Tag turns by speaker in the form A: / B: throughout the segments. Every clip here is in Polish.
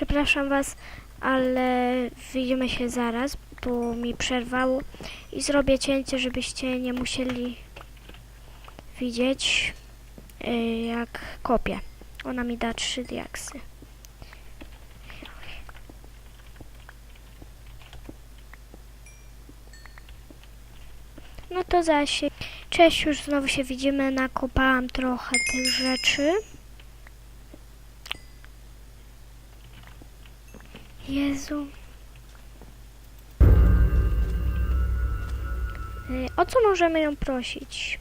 A: Przepraszam Was, ale widzimy się zaraz, bo mi przerwało i zrobię cięcie, żebyście nie musieli widzieć y, jak kopię. Ona mi da trzy diaksy. No to zaś. Cześć, już znowu się widzimy. Nakopałam trochę tych rzeczy. Jezu. Y, O co możemy ją prosić?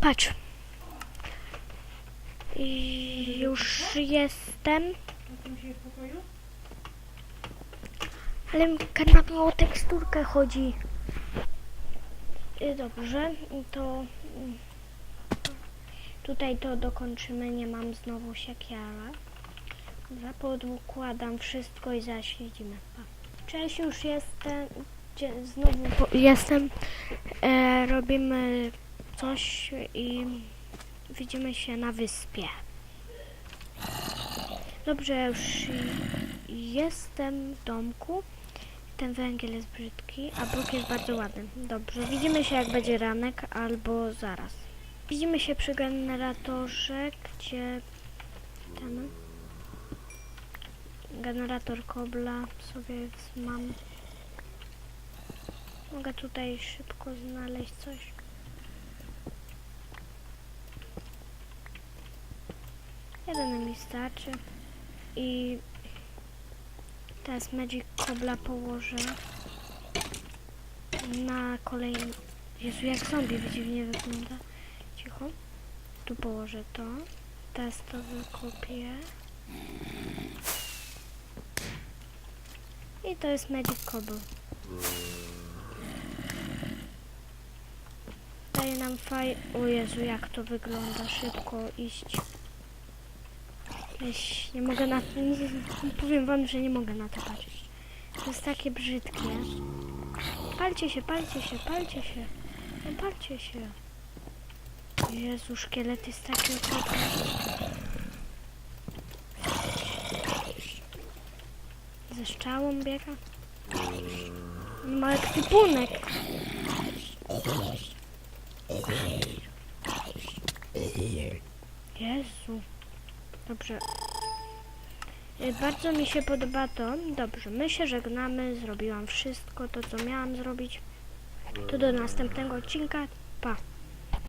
A: Patrz. I już jestem. Ale kanapę o teksturkę chodzi. Y, Dobrze, to mm, tutaj to dokończymy. Nie mam znowu siekiera. Dobra, wszystko i zaś siedzimy. Pa. Cześć, już jestem. Znowu jestem. E, robimy coś i widzimy się na wyspie. Dobrze, już jestem w domku. Ten węgiel jest brzydki, a bruk jest bardzo ładny. Dobrze, widzimy się jak będzie ranek albo zaraz. Widzimy się przy generatorze, gdzie ten generator kobla sobie mam. Mogę tutaj szybko znaleźć coś. Jeden mi starczy. I teraz Magic Kobla położę na kolejny. Jezu, jak zombie dziwnie wygląda. Cicho. Tu położę to. Teraz to wykopię. I to jest Magic Cobble. Daje nam faj... O Jezu, jak to wygląda. Szybko iść. Jeś, nie mogę na powiem wam, że nie mogę na to patrzeć. To jest takie brzydkie. Palcie się, palcie się, palcie się. No palcie się. Jezu, szkielet jest taki okropny. Ze szczałą biega. Ma ekwipunek. Jezu. Dobrze. Y, Bardzo mi się podoba to. Dobrze, my się żegnamy. Zrobiłam wszystko to, co miałam zrobić. To do następnego odcinka.